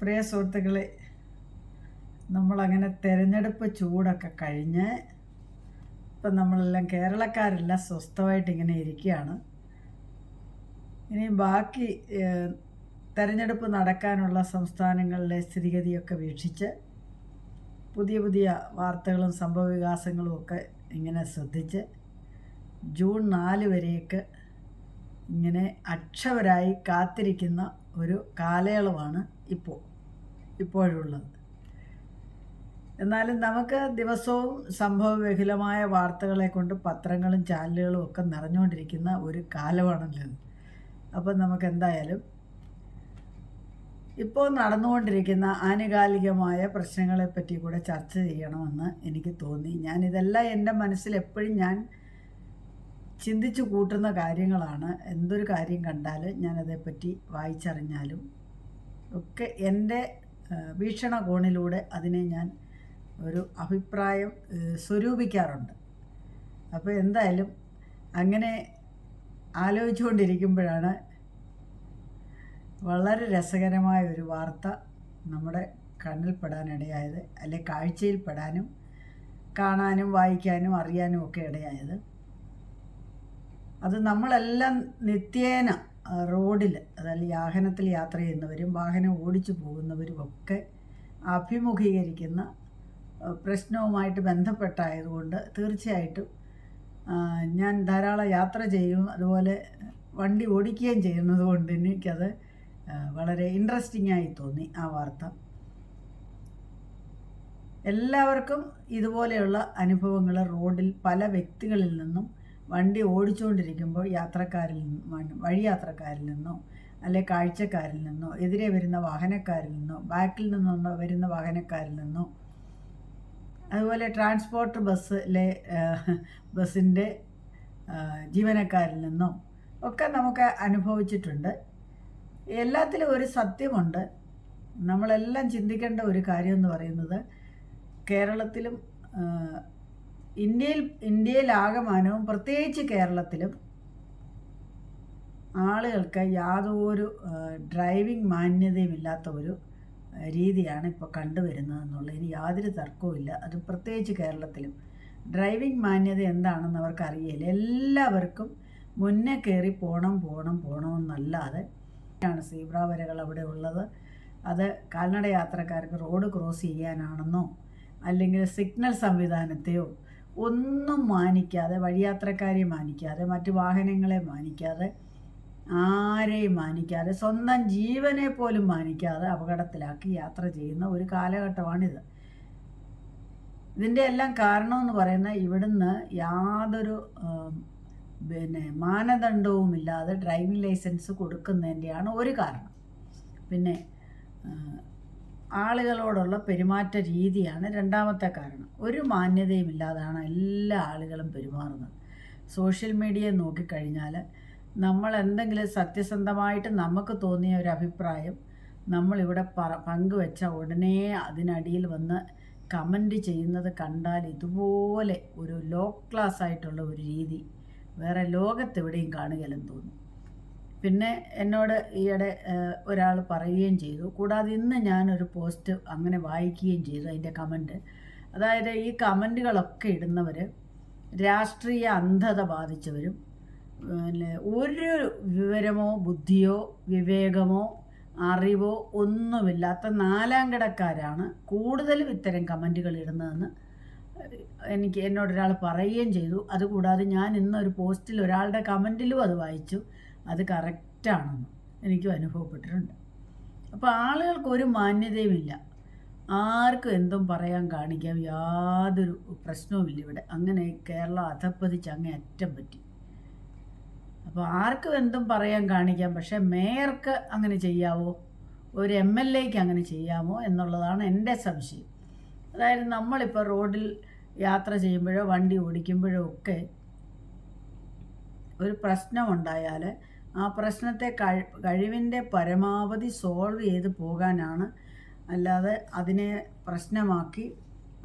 പ്രിയ സുഹൃത്തുക്കളെ നമ്മളങ്ങനെ തിരഞ്ഞെടുപ്പ് ചൂടൊക്കെ കഴിഞ്ഞ് ഇപ്പം നമ്മളെല്ലാം കേരളക്കാരെല്ലാം സ്വസ്ഥമായിട്ട് ഇങ്ങനെ ഇരിക്കുകയാണ്. ഇനി ബാക്കി തിരഞ്ഞെടുപ്പ് നടക്കാനുള്ള സംസ്ഥാനങ്ങളിലെ സ്ഥിതിഗതിയൊക്കെ വീക്ഷിച്ച് പുതിയ പുതിയ വാർത്തകളും സംഭവവികാസങ്ങളും ഒക്കെ ഇങ്ങനെ ശ്രദ്ധിച്ച് ജൂൺ നാല് വരെയൊക്കെ ഇങ്ങനെ അക്ഷവരായി കാത്തിരിക്കുന്ന ഒരു കാലയളവാണ് ഇപ്പോൾ. ഇപ്പോഴുള്ളത്. എന്നാലും നമുക്ക് ദിവസവും സംഭവബഹുലമായ വാർത്തകളെ കൊണ്ട് പത്രങ്ങളും ചാനലുകളും ഒക്കെ നിറഞ്ഞുകൊണ്ടിരിക്കുന്ന ഒരു കാലമാണല്ലോ. അപ്പം നമുക്ക് എന്തായാലും ഇപ്പോൾ നടന്നുകൊണ്ടിരിക്കുന്ന ആനുകാലികമായ പ്രശ്നങ്ങളെപ്പറ്റി കൂടെ ചർച്ച ചെയ്യണമെന്ന് എനിക്ക് തോന്നി. ഞാൻ ഇതെല്ലാം എന്റെ മനസ്സിൽ എപ്പോഴും ഞാൻ ചിന്തിച്ചു കൂട്ടുന്ന കാര്യങ്ങളാണ്. എന്തൊരു കാര്യം കണ്ടാലും ഞാനതേപ്പറ്റി വായിച്ചറിഞ്ഞാലും ഒക്കെ എന്റെ വീക്ഷണകോണിലൂടെ അതിനെ ഞാൻ ഒരു അഭിപ്രായം സ്വരൂപിക്കാറുണ്ട്. അപ്പോൾ എന്തായാലും അങ്ങനെ ആലോചിച്ചുകൊണ്ടിരിക്കുമ്പോഴാണ് വളരെ രസകരമായ ഒരു വാർത്ത നമ്മുടെ കണ്ണിൽപ്പെടാനിടയായത് അല്ലെ കാഴ്ചയിൽപ്പെടാനും കാണാനും വായിക്കാനും അറിയാനും ഒക്കെ ഇടയായത്. അത് നമ്മളെല്ലാം നിത്യേന റോഡിൽ അതായത് വാഹനത്തിൽ യാത്ര ചെയ്യുന്നവരും വാഹനം ഓടിച്ചു പോകുന്നവരും ഒക്കെ അഭിമുഖീകരിക്കുന്ന പ്രശ്നവുമായിട്ട് ബന്ധപ്പെട്ടായതുകൊണ്ട് തീർച്ചയായിട്ടും ഞാൻ ധാരാളം യാത്ര ചെയ്യും. അതുപോലെ വണ്ടി ഓടിക്കുകയും ചെയ്യുന്നത് കൊണ്ട് എനിക്കത് വളരെ ഇൻട്രസ്റ്റിംഗ് ആയി തോന്നി ആ വാർത്ത. എല്ലാവർക്കും ഇതുപോലെയുള്ള അനുഭവങ്ങൾ റോഡിൽ പല വ്യക്തികളിൽ നിന്നും വണ്ടി ഓടിച്ചുകൊണ്ടിരിക്കുമ്പോൾ യാത്രക്കാരിൽ നിന്നും വഴി യാത്രക്കാരിൽ നിന്നോ അല്ലെ കാഴ്ചക്കാരിൽ നിന്നോ എതിരെ വരുന്ന വാഹനക്കാരിൽ നിന്നോ ബാക്കിൽ നിന്നോ വരുന്ന വാഹനക്കാരിൽ നിന്നോ അതുപോലെ ട്രാൻസ്പോർട്ട് ബസ്സിലെ ബസ്സിന്റെ ജീവനക്കാരിൽ നിന്നോ ഒക്കെ നമുക്ക് അനുഭവിച്ചിട്ടുണ്ട്. എല്ലാത്തിലും ഒരു സത്യമുണ്ട്. നമ്മളെല്ലാം ചിന്തിക്കേണ്ട ഒരു കാര്യം എന്ന് പറയുന്നത് കേരളത്തിലും ഇന്ത്യയിൽ ഇന്ത്യയിലാകമാനവും പ്രത്യേകിച്ച് കേരളത്തിലും ആളുകൾക്ക് യാതൊരു ഡ്രൈവിംഗ് മാന്യതയുമില്ലാത്ത ഒരു രീതിയാണ് ഇപ്പോൾ കണ്ടുവരുന്നത് എന്നുള്ളതിന് യാതൊരു തർക്കവുമില്ല അത് പ്രത്യേകിച്ച് കേരളത്തിലും. ഡ്രൈവിംഗ് മാന്യത എന്താണെന്ന് അവർക്ക് അറിയില്ല. എല്ലാവർക്കും മുന്നേ കയറി പോകണം പോകണം പോകണമെന്നല്ലാതെ ആണ് സീബ്ര വരകൾ അവിടെ ഉള്ളത്. അത് കാൽനട യാത്രക്കാർക്ക് റോഡ് ക്രോസ് ചെയ്യാനാണെന്നോ അല്ലെങ്കിൽ സിഗ്നൽ സംവിധാനത്തെയോ ഒന്നും മാനിക്കാതെ വഴിയാത്രക്കാരെ മാനിക്കാതെ മറ്റു വാഹനങ്ങളെ മാനിക്കാതെ ആരെയും മാനിക്കാതെ സ്വന്തം ജീവനെ പോലും മാനിക്കാതെ അപകടത്തിലാക്കി യാത്ര ചെയ്യുന്ന ഒരു കാലഘട്ടമാണിത്. ഇതിന്റെ എല്ലാം കാരണമെന്ന് പറയുന്ന ഇവിടുന്ന് യാതൊരു പിന്നെ മാനദണ്ഡവുമില്ലാതെ ഡ്രൈവിംഗ് ലൈസൻസ് കൊടുക്കുന്നതിന്റെയാണ് ഒരു കാരണം. പിന്നെ ആളുകളോടുള്ള പെരുമാറ്റ രീതിയാണ് രണ്ടാമത്തെ കാരണം. ഒരു മാന്യതയും ഇല്ലാതാണ് എല്ലാ ആളുകളും പെരുമാറുന്നത്. സോഷ്യൽ മീഡിയ നോക്കിക്കഴിഞ്ഞാൽ നമ്മൾ എന്തെങ്കിലും സത്യസന്ധമായിട്ട് നമുക്ക് തോന്നിയ ഒരു അഭിപ്രായം നമ്മളിവിടെ പറ പങ്കുവെച്ച ഉടനെ അതിനടിയിൽ വന്ന് കമന്റ് ചെയ്യുന്നത് കണ്ടാൽ ഇതുപോലെ ഒരു ലോ ക്ലാസ് ആയിട്ടുള്ള ഒരു രീതി വേറെ ലോകത്തെവിടെയും കാണുകയില്ലെന്ന് തോന്നുന്നു പിന്നെ എന്നോട് ഈയിടെ ഒരാൾ പറയുകയും ചെയ്തു. കൂടാതെ ഇന്ന് ഞാനൊരു പോസ്റ്റ് അങ്ങനെ വായിക്കുകയും ചെയ്തു അതിന്റെ കമന്റ്. അതായത് ഈ കമന്റുകളൊക്കെ ഇടുന്നവർ രാഷ്ട്രീയ അന്ധത ബാധിച്ചവരും പിന്നെ ഒരു വിവരമോ ബുദ്ധിയോ വിവേകമോ അറിവോ ഒന്നുമില്ലാത്ത നാലാം കിടക്കാരാണ് കൂടുതലും ഇത്തരം കമന്റുകൾ ഇടുന്നതെന്ന് എനിക്ക് എന്നോടൊരാൾ പറയുകയും ചെയ്തു. അതുകൂടാതെ ഞാൻ ഇന്നൊരു പോസ്റ്റിൽ ഒരാളുടെ കമന്റിലും അത് വായിച്ചു. അത് കറക്റ്റാണെന്ന് എനിക്കും അനുഭവപ്പെട്ടിട്ടുണ്ട്. അപ്പോൾ ആളുകൾക്ക് ഒരു മാന്യതയുമില്ല. ആർക്കും എന്തും പറയാൻ കാണിക്കാം യാതൊരു പ്രശ്നവുമില്ല ഇവിടെ. അങ്ങനെ കേരളം അധപ്പതിച്ച് അങ്ങനെ അറ്റം പറ്റി. അപ്പോൾ ആർക്കും എന്തും പറയാൻ കാണിക്കാം. പക്ഷേ മേയർക്ക് അങ്ങനെ ചെയ്യാമോ ഒരു എം എൽ എക്ക് അങ്ങനെ ചെയ്യാമോ എന്നുള്ളതാണ് എന്റെ സംശയം. അതായത് നമ്മളിപ്പോൾ റോഡിൽ യാത്ര ചെയ്യുമ്പോഴോ വണ്ടി ഓടിക്കുമ്പോഴോ ഒക്കെ ഒരു പ്രശ്നമുണ്ടായാൽ ആ പ്രശ്നത്തെ കഴി കഴിവിന്റെ പരമാവധി സോൾവ് ചെയ്ത് പോകാനാണ്. അല്ലാതെ അതിനെ പ്രശ്നമാക്കി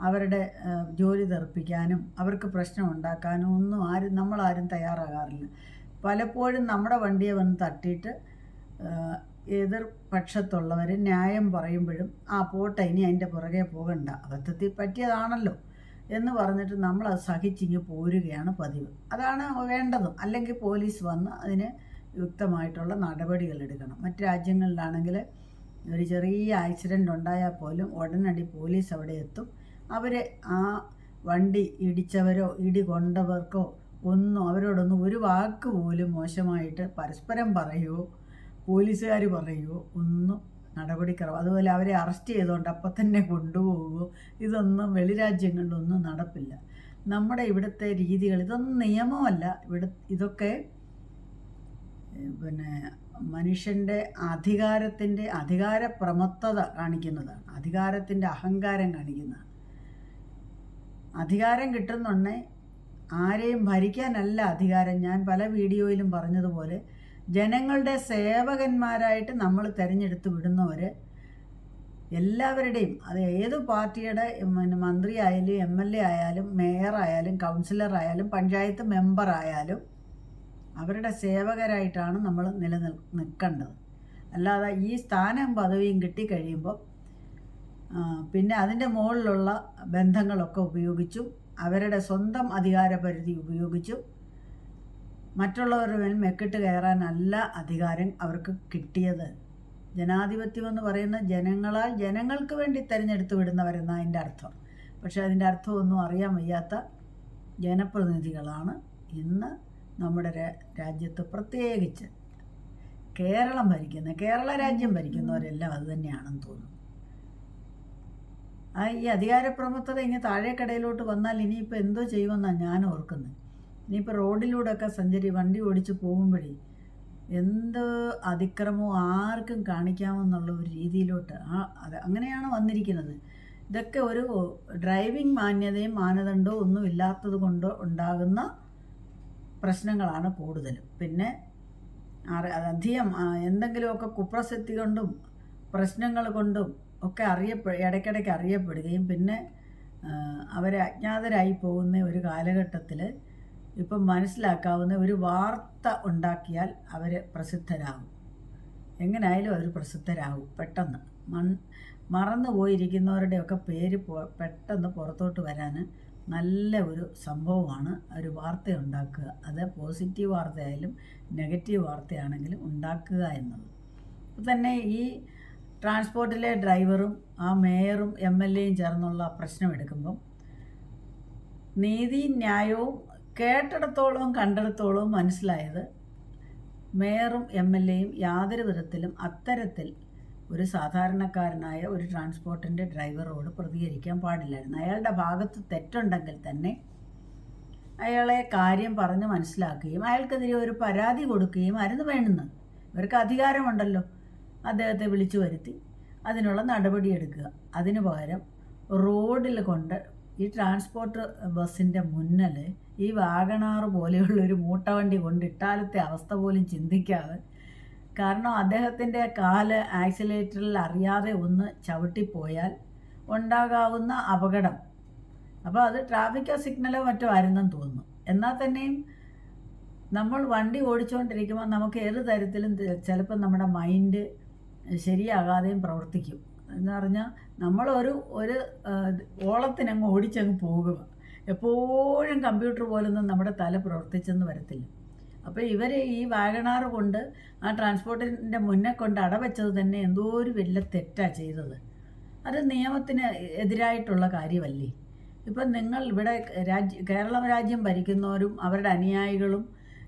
അവരുടെ ജോലി തെറിപ്പിക്കാനും അവർക്ക് പ്രശ്നം ഉണ്ടാക്കാനും ഒന്നും ആരും നമ്മളാരും തയ്യാറാകാറില്ല. പലപ്പോഴും നമ്മുടെ വണ്ടിയെ വന്ന് തട്ടിയിട്ട് എതിർ പക്ഷത്തുള്ളവർ ന്യായം പറയുമ്പോഴും ആ പോട്ടെ ഇനി അതിന്റെ പുറകെ പോകണ്ട അബദ്ധത്തിൽ പറ്റിയതാണല്ലോ എന്ന് പറഞ്ഞിട്ട് നമ്മൾ അത് സഹിച്ചിങ്ങ് പോരുകയാണ് പതിവ്. അതാണ് വേണ്ടതും. അല്ലെങ്കിൽ പോലീസ് വന്ന് അതിന് യുക്തമായിട്ടുള്ള നടപടികൾ എടുക്കണം മറ്റ് രാജ്യങ്ങളിലാണെങ്കിൽ ഒരു ചെറിയ ആക്സിഡന്റ് ഉണ്ടായാൽ പോലും ഉടനടി പോലീസ് അവിടെ എത്തും. അവരെ ആ വണ്ടി ഇടിച്ചവരോ ഇടി കൊണ്ടവർക്കോ ഒന്നും അവരോടൊന്നും ഒരു വാക്ക് പോലും മോശമായിട്ട് പരസ്പരം പറയുമോ പോലീസുകാർ പറയുമോ ഒന്നും നടപടിക്രമം. അതുപോലെ അവരെ അറസ്റ്റ് ചെയ്തുകൊണ്ട് അപ്പം തന്നെ കൊണ്ടുപോകുമോ ഇതൊന്നും വെളിരാജ്യങ്ങളിലൊന്നും നടപ്പില്ല. നമ്മുടെ ഇവിടുത്തെ രീതികൾ ഇതൊന്നും നിയമമല്ല. ഇവിടെ ഇതൊക്കെ പിന്നെ മനുഷ്യന്റെ അധികാരത്തിന്റെ അധികാരപ്രമത്തത കാണിക്കുന്നതാണ്. അധികാരത്തിന്റെ അഹങ്കാരം കാണിക്കുന്നതാണ്. അധികാരം കിട്ടുന്നുണ്ടേ ആരെയും ഭരിക്കാനല്ല അധികാരം. ഞാൻ പല വീഡിയോയിലും പറഞ്ഞതുപോലെ ജനങ്ങളുടെ സേവകന്മാരായിട്ട് നമ്മൾ തിരഞ്ഞെടുത്ത് വിടുന്നവർ എല്ലാവരുടെയും അത് ഏത് പാർട്ടിയുടെ പിന്നെ മന്ത്രി ആയാലും എം എൽ എ ആയാലും മേയർ ആയാലും കൗൺസിലർ ആയാലും പഞ്ചായത്ത് മെമ്പർ ആയാലും അവരുടെ സേവകരായിട്ടാണ് നമ്മൾ നിലനിൽ നിൽക്കേണ്ടത്. അല്ലാതെ ഈ സ്ഥാനം പദവിയും കിട്ടി കഴിയുമ്പോൾ പിന്നെ അതിന്റെ മുകളിലുള്ള ബന്ധങ്ങളൊക്കെ ഉപയോഗിച്ചും അവരുടെ സ്വന്തം അധികാരപരിധി ഉപയോഗിച്ചും മറ്റുള്ളവരുടെ മേൽ മെക്കിട്ട് കയറാനല്ല അധികാരം അവർക്ക് കിട്ടിയത്. ജനാധിപത്യം എന്ന് പറയുന്ന ജനങ്ങളാൽ ജനങ്ങൾക്ക് വേണ്ടി തിരഞ്ഞെടുത്ത് വിടുന്നവരെന്ന അതിന്റെ അർത്ഥം. പക്ഷേ അതിന്റെ അർത്ഥമൊന്നും അറിയാൻ വയ്യാത്ത ജനപ്രതിനിധികളാണ് ഇന്ന് നമ്മുടെ രാജ്യത്ത് പ്രത്യേകിച്ച് കേരളം ഭരിക്കുന്ന കേരള രാജ്യം ഭരിക്കുന്നവരെല്ലാം അത് തന്നെയാണെന്ന് തോന്നുന്നു. ആ ഈ അധികാരപ്രമുഖത ഇനി താഴേക്കടയിലോട്ട് വന്നാൽ ഇനിയിപ്പോൾ എന്തോ ചെയ്യുമെന്നാണ് ഞാൻ ഓർക്കുന്നത് ഇനിയിപ്പോൾ റോഡിലൂടെയൊക്കെ സഞ്ചരി വണ്ടി ഓടിച്ച് പോകുമ്പോഴേ എന്ത് അതിക്രമവും ആർക്കും കാണിക്കാമെന്നുള്ള ഒരു രീതിയിലോട്ട് ആ അത് അങ്ങനെയാണ് വന്നിരിക്കുന്നത്. ഇതൊക്കെ ഒരു ഡ്രൈവിംഗ് മാന്യതയും മാനദണ്ഡവും ഒന്നും ഇല്ലാത്തത് കൊണ്ട് ഉണ്ടാകുന്ന പ്രശ്നങ്ങളാണ് കൂടുതലും. പിന്നെ അധികം എന്തെങ്കിലുമൊക്കെ കുപ്രസിദ്ധി കൊണ്ടും പ്രശ്നങ്ങൾ കൊണ്ടും ഒക്കെ അറിയപ്പെ ഇടയ്ക്കിടയ്ക്ക് അറിയപ്പെടുകയും പിന്നെ അവരെ അജ്ഞാതരായി പോകുന്ന ഒരു കാലഘട്ടത്തിൽ ഇപ്പം മനസ്സിലാക്കാവുന്ന ഒരു വാർത്ത ഉണ്ടാക്കിയാൽ അവർ പ്രസിദ്ധരാകും. എങ്ങനെയായാലും അവർ പ്രസിദ്ധരാകും പെട്ടെന്ന്. മൺ മറന്നു പോയിരിക്കുന്നവരുടെയൊക്കെ പേര് പെട്ടെന്ന് പുറത്തോട്ട് വരാൻ നല്ല ഒരു സംഭവമാണ് ഒരു വാർത്ത ഉണ്ടാക്കുക അത് പോസിറ്റീവ് വാർത്തയായാലും നെഗറ്റീവ് വാർത്തയാണെങ്കിലും ഉണ്ടാക്കുക എന്നുള്ളത് അപ്പോൾ തന്നെ ഈ ട്രാൻസ്പോർട്ടിലെ ഡ്രൈവറും ആ മേയറും എം എൽ എയും ചേർന്നുള്ള പ്രശ്നം എടുക്കുമ്പം നീതിയും ന്യായവും കേട്ടിടത്തോളവും കണ്ടിടത്തോളവും മനസ്സിലായത് മേയറും എം എൽ എയും യാതൊരു വിധത്തിലും അത്തരത്തിൽ ഒരു സാധാരണക്കാരനായ ഒരു ട്രാൻസ്പോർട്ടിന്റെ ഡ്രൈവറോട് പ്രതികരിക്കാൻ പാടില്ലായിരുന്നു. അയാളുടെ ഭാഗത്ത് തെറ്റുണ്ടെങ്കിൽ തന്നെ അയാളെ കാര്യം പറഞ്ഞ് മനസ്സിലാക്കുകയും അയാൾക്കെതിരെ ഒരു പരാതി കൊടുക്കുകയും ആയിരുന്നു വേണ്ടുന്നത്. ഇവർക്ക് അധികാരമുണ്ടല്ലോ. അദ്ദേഹത്തെ വിളിച്ചു വരുത്തി അതിനുള്ള നടപടിയെടുക്കുക അതിനു പകരം റോഡിൽ കൊണ്ട് ഈ ട്രാൻസ്പോർട്ട് ബസ്സിന്റെ മുന്നിൽ ഈ വാഗണാറ് പോലെയുള്ള ഒരു മൂട്ടവണ്ടി കൊണ്ട് ഇട്ടാലത്തെ അവസ്ഥ പോലും ചിന്തിക്കാതെ കാരണം അദ്ദേഹത്തിന്റെ കാൽ ആക്സിലേറ്ററിൽ അറിയാതെ ഒന്ന് ചവിട്ടിപ്പോയാൽ ഉണ്ടാകാവുന്ന അപകടം. അപ്പോൾ അത് ട്രാഫിക് സിഗ്നലോ മറ്റോ ആയിരുന്നെന്ന് തോന്നുന്നു. എന്നാൽ തന്നെയും നമ്മൾ വണ്ടി ഓടിച്ചുകൊണ്ടിരിക്കുമ്പോൾ നമുക്ക് ഏത് തരത്തിലും ചിലപ്പോൾ നമ്മുടെ മൈൻഡ് ശരിയാകാതെയും പ്രവർത്തിക്കും. എന്ന് പറഞ്ഞാൽ നമ്മളൊരു ഒരു ഓളത്തിനങ്ങ് ഓടിച്ചങ്ങ് പോകുക. എപ്പോഴും കമ്പ്യൂട്ടർ പോലൊന്നും നമ്മുടെ തല പ്രവർത്തിച്ചെന്ന് വരത്തില്ല. അപ്പോൾ ഇവർ ഈ വാഗണാർ കൊണ്ട് ആ ട്രാൻസ്പോർട്ടിന്റെ മുന്നേ കൊണ്ട് അടവെച്ചത് തന്നെ എന്തോ ഒരു വലിയ തെറ്റാണ് ചെയ്തത്. അത് നിയമത്തിന് എതിരായിട്ടുള്ള കാര്യമല്ലേ? ഇപ്പം നിങ്ങൾ ഇവിടെ രാജ്യ കേരള രാജ്യം ഭരിക്കുന്നവരും അവരുടെ അനുയായികളും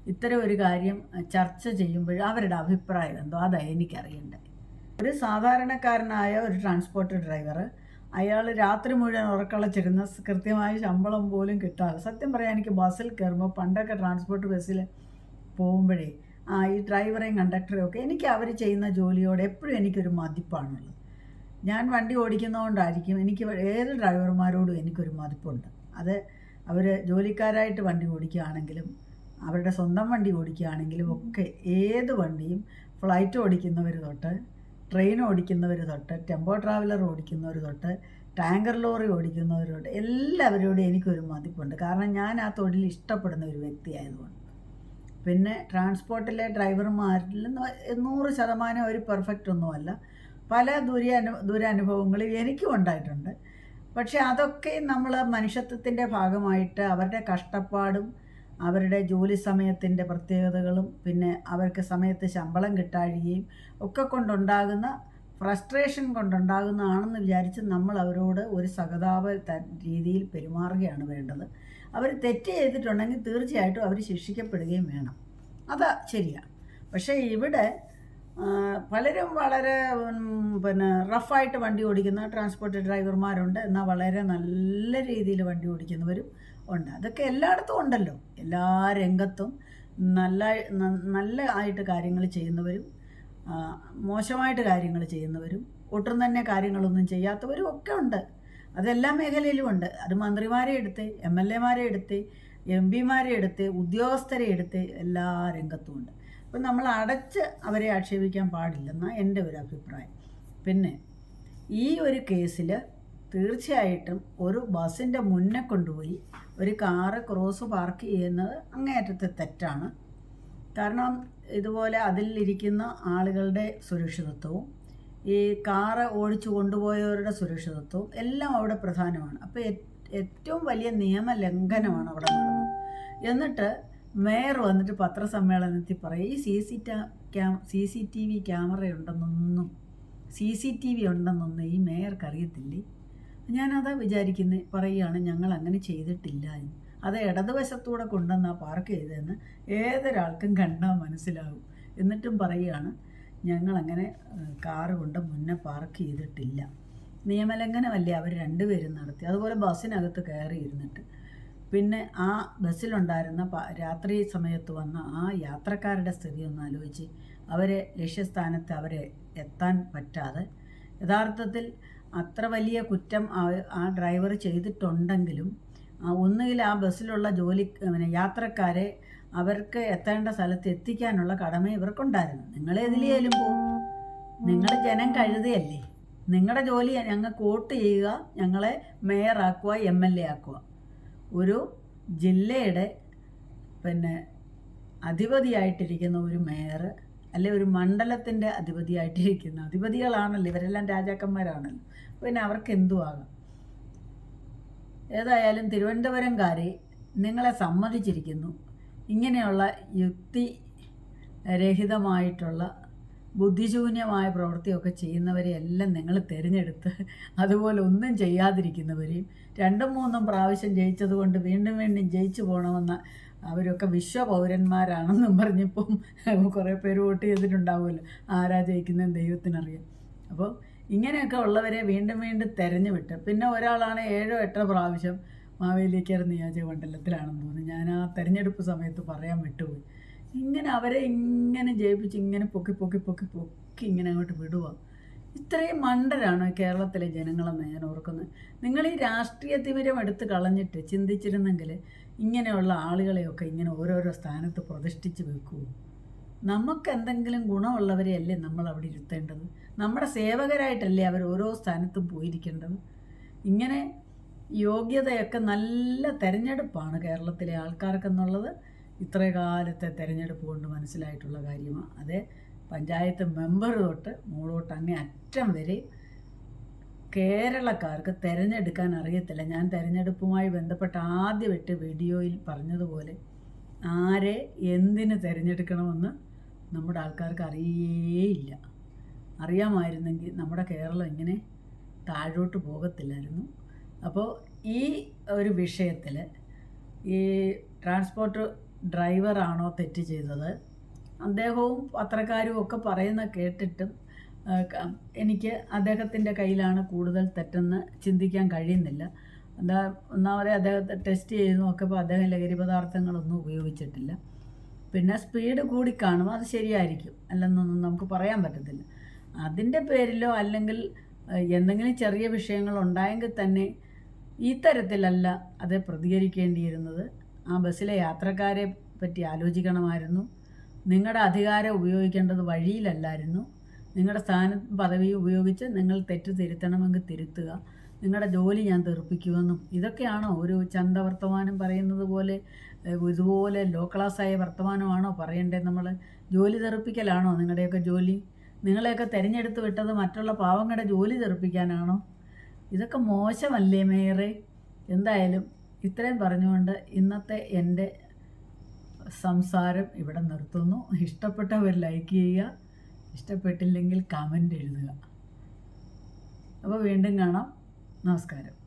ഇത്തരം ഒരു കാര്യം ചർച്ച ചെയ്യുമ്പോൾ അവരുടെ അഭിപ്രായം എന്തോ അതാണ് എനിക്കറിയണ്ടേ. ഒരു സാധാരണക്കാരനായ ഒരു ട്രാൻസ്പോർട്ട് ഡ്രൈവർ അയാൾ രാത്രി മുഴുവൻ ഉറക്കളച്ചിരുന്ന കൃത്യമായ ശമ്പളം പോലും കിട്ടാതെ സത്യം പറയാൻ എനിക്ക് ബസ്സിൽ കയറുമ്പോൾ പണ്ടൊക്കെ ട്രാൻസ്പോർട്ട് ബസ്സിൽ പോകുമ്പോഴേ ആ ഈ ഡ്രൈവറെയും കണ്ടക്ടറെയും ഒക്കെ എനിക്ക് അവർ ചെയ്യുന്ന ജോലിയോട് എപ്പോഴും എനിക്കൊരു മതിപ്പാണുള്ളത്. ഞാൻ വണ്ടി ഓടിക്കുന്നതുകൊണ്ടായിരിക്കും എനിക്ക് ഏത് ഡ്രൈവർമാരോടും എനിക്കൊരു മതിപ്പുണ്ട്. അത് അവർ ജോലിക്കാരായിട്ട് വണ്ടി ഓടിക്കുകയാണെങ്കിലും അവരുടെ സ്വന്തം വണ്ടി ഓടിക്കുകയാണെങ്കിലും ഒക്കെ ഏത് വണ്ടിയും ഫ്ലൈറ്റ് ഓടിക്കുന്നവർ തൊട്ട് ട്രെയിൻ ഓടിക്കുന്നവർ തൊട്ട് ടെമ്പോ ട്രാവലർ ഓടിക്കുന്നവർ തൊട്ട് ടാങ്കർ ലോറി ഓടിക്കുന്നവരോട് എല്ലാവരോടും എനിക്കൊരു മതിപ്പുണ്ട്. കാരണം ഞാൻ ആ തൊഴിൽ ഇഷ്ടപ്പെടുന്ന ഒരു വ്യക്തിയായതുകൊണ്ട്. പിന്നെ ട്രാൻസ്പോർട്ടിലെ ഡ്രൈവർമാരിൽ നൂറ് ശതമാനം ഒരു പെർഫെക്റ്റ് ഒന്നുമല്ല. പല ദുരനു ദുരനുഭവങ്ങളും എനിക്കും ഉണ്ടായിട്ടുണ്ട്. പക്ഷേ അതൊക്കെ നമ്മൾ മനുഷ്യത്വത്തിന്റെ ഭാഗമായിട്ട് അവരുടെ കഷ്ടപ്പാടും അവരുടെ ജോലി സമയത്തിന്റെ പ്രത്യേകതകളും പിന്നെ അവർക്ക് സമയത്ത് ശമ്പളം കിട്ടാഴികയും ഒക്കെ കൊണ്ടുണ്ടാകുന്ന ഫ്രസ്ട്രേഷൻ കൊണ്ടുണ്ടാകുന്നതാണെന്ന് വിചാരിച്ച് നമ്മൾ അവരോട് ഒരു സഹതാപ രീതിയിൽ പെരുമാറുകയാണ് വേണ്ടത്. അവർ തെറ്റ് ചെയ്തിട്ടുണ്ടെങ്കിൽ തീർച്ചയായിട്ടും അവർ ശിക്ഷിക്കപ്പെടുകയും വേണം. അതാ ശരിയാണ് പക്ഷേ ഇവിടെ പലരും വളരെ പിന്നെ റഫായിട്ട് വണ്ടി ഓടിക്കുന്ന ട്രാൻസ്പോർട്ട് ഡ്രൈവർമാരുണ്ട് എന്നാൽ വളരെ നല്ല രീതിയിൽ വണ്ടി ഓടിക്കുന്നവരും ഉണ്ട്. അതൊക്കെ എല്ലായിടത്തും ഉണ്ടല്ലോ. എല്ലാ രംഗത്തും നല്ല നല്ല ആയിട്ട് കാര്യങ്ങൾ ചെയ്യുന്നവരും മോശമായിട്ട് കാര്യങ്ങൾ ചെയ്യുന്നവരും ഒട്ടും തന്നെ കാര്യങ്ങളൊന്നും ചെയ്യാത്തവരും ഒക്കെ ഉണ്ട്. അതെല്ലാ മേഖലയിലും ഉണ്ട്. അത് മന്ത്രിമാരെ എടുത്ത് എം എൽ എമാരെ എടുത്ത് എം പിമാരെ എടുത്ത് ഉദ്യോഗസ്ഥരെ എടുത്ത് എല്ലാ രംഗത്തും ഉണ്ട്. അപ്പം നമ്മൾ അടച്ച് അവരെ ആക്ഷേപിക്കാൻ പാടില്ലെന്നാണ് എന്റെ ഒരു അഭിപ്രായം. പിന്നെ ഈ ഒരു കേസിൽ തീർച്ചയായിട്ടും ഒരു ബസ്സിന്റെ മുന്നേ കൊണ്ടുപോയി ഒരു കാറ് ക്രോസ് പാർക്ക് ചെയ്യുന്നത് അങ്ങേയറ്റത്തെ തെറ്റാണ്. കാരണം ഇതുപോലെ അതിലിരിക്കുന്ന ആളുകളുടെ സുരക്ഷിതത്വവും ഈ കാറ് ഓടിച്ചു കൊണ്ടുപോയവരുടെ സുരക്ഷിതത്വവും എല്ലാം അവിടെ പ്രധാനമാണ്. അപ്പോൾ ഏറ്റവും വലിയ നിയമ ലംഘനമാണ് അവിടെ നടന്നത്. എന്നിട്ട് മേയർ വന്നിട്ട് പത്രസമ്മേളനത്തിൽ പറയും ഈ സി സി ക്യാ C C T V camera ഉണ്ടെന്നൊന്നും C C T V ഉണ്ടെന്നൊന്നും ഈ മേയർക്ക് അറിയത്തില്ലേ? ഞാനതാ വിചാരിക്കുന്നത് പറയുകയാണ് ഞങ്ങൾ അങ്ങനെ ചെയ്തിട്ടില്ല എന്ന്. അത് ഇടതുവശത്തൂടെ കൊണ്ടുവന്നാ പാർക്ക് ചെയ്തതെന്ന് ഏതൊരാൾക്കും കണ്ടാൽ മനസ്സിലാകും. എന്നിട്ടും പറയുകയാണ് ഞങ്ങളങ്ങനെ കാറ് കൊണ്ട് മുന്നേ പാർക്ക് ചെയ്തിട്ടില്ല. നിയമലംഘനമല്ലേ അവർ രണ്ടുപേരും നടത്തി. അതുപോലെ ബസ്സിനകത്ത് കയറി ഇരുന്നിട്ട് പിന്നെ ആ ബസ്സിലുണ്ടായിരുന്ന രാത്രി സമയത്ത് വന്ന ആ യാത്രക്കാരുടെ സ്ഥിതി ഒന്ന് ആലോചിച്ച് അവരെ ലക്ഷ്യസ്ഥാനത്ത് അവരെ എത്താൻ പറ്റാതെ. യഥാർത്ഥത്തിൽ അത്ര വലിയ കുറ്റം ആ- ഡ്രൈവർ ചെയ്തിട്ടുണ്ടെങ്കിലും ഒന്നുകിൽ ആ ബസ്സിലുള്ള ജോലി യാത്രക്കാരെ അവർക്ക് എത്തേണ്ട സ്ഥലത്ത് എത്തിക്കാനുള്ള കടമ ഇവർക്കുണ്ടായിരുന്നു. നിങ്ങൾ എതിലേലും പോകും നിങ്ങൾ ജനം കഴുതയല്ലേ? നിങ്ങളുടെ ജോലി ഞങ്ങൾക്ക് വോട്ട് ചെയ്യുക ഞങ്ങളെ മേയറാക്കുക എം എൽ എ ആക്കുക. ഒരു ജില്ലയുടെ പിന്നെ അധിപതിയായിട്ടിരിക്കുന്ന ഒരു മേയർ അല്ലെ ഒരു മണ്ഡലത്തിന്റെ അധിപതിയായിട്ടിരിക്കുന്ന അധിപതികളാണല്ലോ ഇവരെല്ലാം രാജാക്കന്മാരാണല്ലോ. പിന്നെ അവർക്ക് എന്തു ആകാം ഏതായാലും തിരുവനന്തപുരംകാരെ നിങ്ങളെ സമ്മതിച്ചിരിക്കുന്നു. ഇങ്ങനെയുള്ള യുക്തി രഹിതമായിട്ടുള്ള ബുദ്ധിശൂന്യമായ പ്രവൃത്തിയൊക്കെ ചെയ്യുന്നവരെ എല്ലാം നിങ്ങൾ തിരഞ്ഞെടുത്ത് അതുപോലെ ഒന്നും ചെയ്യാതിരിക്കുന്നവരെയും രണ്ടും മൂന്നും പ്രാവശ്യം ജയിച്ചതുകൊണ്ട് വീണ്ടും വീണ്ടും ജയിച്ചു പോകണമെന്ന അവരൊക്കെ വിശ്വപൗരന്മാരാണെന്നും പറഞ്ഞിപ്പം കുറേ പേര് വോട്ട് ചെയ്തിട്ടുണ്ടാവുമല്ലോ. ആരാ ജയിക്കുന്നതെന്ന് ദൈവത്തിനറിയാം. അപ്പോൾ ഇങ്ങനെയൊക്കെ ഉള്ളവരെ വീണ്ടും വീണ്ടും തിരഞ്ഞു വിട്ട് പിന്നെ ഒരാളാണ് ഏഴോ എട്ടോ പ്രാവശ്യം മാവേലിക്കർ നിയോജക മണ്ഡലത്തിലാണെന്ന് തോന്നുന്നു. ഞാൻ ആ തെരഞ്ഞെടുപ്പ് സമയത്ത് പറയാൻ വിട്ടുപോയി. ഇങ്ങനെ അവരെ ഇങ്ങനെ ജയിപ്പിച്ച് ഇങ്ങനെ പൊക്കി പൊക്കി പൊക്കി പൊക്കി ഇങ്ങനെ അങ്ങോട്ട് വിടുക ഇത്രയും മണ്ടരാണ് കേരളത്തിലെ ജനങ്ങളെന്ന് ഞാൻ ഓർക്കുന്നത്. നിങ്ങൾ ഈ രാഷ്ട്രീയ തിമിരം എടുത്ത് കളഞ്ഞിട്ട് ചിന്തിച്ചിരുന്നെങ്കിൽ ഇങ്ങനെയുള്ള ആളുകളെയൊക്കെ ഇങ്ങനെ ഓരോരോ സ്ഥാനത്ത് പ്രതിഷ്ഠിച്ച് വെക്കൂ നമുക്ക് എന്തെങ്കിലും ഗുണമുള്ളവരെയല്ലേ നമ്മൾ അവിടെ ഇരുത്തേണ്ടത്? നമ്മുടെ സേവകരായിട്ടല്ലേ അവർ ഓരോ സ്ഥാനത്തും പോയിരിക്കേണ്ടത്? ഇങ്ങനെ യോഗ്യതയൊക്കെ നല്ല തെരഞ്ഞെടുപ്പാണ് കേരളത്തിലെ ആൾക്കാർക്ക് എന്നുള്ളത് ഇത്രേ കാലത്തെ തെരഞ്ഞെടുപ്പ് കൊണ്ട് മനസ്സിലായിട്ടുള്ള കാര്യമാണ് അതേ പഞ്ചായത്ത് മെമ്പർ തൊട്ട് മുകളോട്ട് അങ്ങേ അറ്റം വരെ കേരളക്കാർക്ക് തിരഞ്ഞെടുക്കാൻ അറിയത്തില്ല. ഞാൻ തിരഞ്ഞെടുപ്പുമായി ബന്ധപ്പെട്ട ആദ്യമായിട്ട് വീഡിയോയിൽ പറഞ്ഞതുപോലെ ആരെ എന്തിന് തിരഞ്ഞെടുക്കണമെന്ന് നമ്മുടെ ആൾക്കാർക്ക് അറിയേയില്ല. അറിയാമായിരുന്നെങ്കിൽ നമ്മുടെ കേരളം ഇങ്ങനെ താഴോട്ട് പോകത്തില്ലായിരുന്നു. അപ്പോൾ ഈ ഒരു വിഷയത്തിൽ ഈ ട്രാൻസ്പോർട്ട് ഡ്രൈവറാണോ തെറ്റ് ചെയ്തത്? അദ്ദേഹവും പത്രക്കാരും ഒക്കെ പറയുന്ന കേട്ടിട്ടും എനിക്ക് അദ്ദേഹത്തിന്റെ കയ്യിലാണ് കൂടുതൽ തെറ്റെന്ന് ചിന്തിക്കാൻ കഴിയുന്നില്ല. എന്താ ഒന്നാമതെ അദ്ദേഹത്തെ ടെസ്റ്റ് ചെയ്ത് നോക്കിയപ്പോൾ അദ്ദേഹം ലഹരി പദാർത്ഥങ്ങളൊന്നും ഉപയോഗിച്ചിട്ടില്ല. പിന്നെ സ്പീഡ് കൂടി കാണും അത് ശരിയായിരിക്കും അല്ലെന്നൊന്നും നമുക്ക് പറയാൻ പറ്റത്തില്ല. അതിന്റെ പേരിലോ അല്ലെങ്കിൽ എന്തെങ്കിലും ചെറിയ വിഷയങ്ങൾ ഉണ്ടായെങ്കിൽ തന്നെ ഈ തരത്തിലല്ല അത് പ്രതികരിക്കേണ്ടിയിരുന്നത്. ആ ബസ്സിലെ യാത്രക്കാരെ പറ്റി ആലോചിക്കണമായിരുന്നു. നിങ്ങളുടെ അധികാരം ഉപയോഗിക്കേണ്ടത് വഴിയിലല്ലായിരുന്നു. നിങ്ങളുടെ സ്ഥാന പദവി ഉപയോഗിച്ച് നിങ്ങൾ തെറ്റ് തിരുത്തണമെങ്കിൽ തിരുത്തുക. നിങ്ങളുടെ ജോലി ഞാൻ തീർപ്പിക്കുമെന്നും. ഇതൊക്കെയാണോ ഒരു ചന്ത വർത്തമാനം പറയുന്നത് പോലെ ഇതുപോലെ ലോ ക്ലാസ്സായ വർത്തമാനമാണോ പറയേണ്ടത് നമ്മൾ ജോലി തെറിപ്പിക്കലാണോ നിങ്ങളുടെയൊക്കെ ജോലി? നിങ്ങളെയൊക്കെ തിരഞ്ഞെടുത്ത് വിട്ടത് മറ്റുള്ള പാവങ്ങളുടെ ജോലി തെറിപ്പിക്കാനാണോ ഇതൊക്കെ മോശമല്ലേ മേയറെ? എന്തായാലും ഇത്രയും പറഞ്ഞുകൊണ്ട് ഇന്നത്തെ എന്റെ സംസാരം ഇവിടെ നിർത്തുന്നു. ഇഷ്ടപ്പെട്ടവർ ലൈക്ക് ചെയ്യുക. ഇഷ്ടപ്പെട്ടില്ലെങ്കിൽ കമന്റ് എഴുതുക. അപ്പോൾ വീണ്ടും കാണാം. നമസ്കാരം.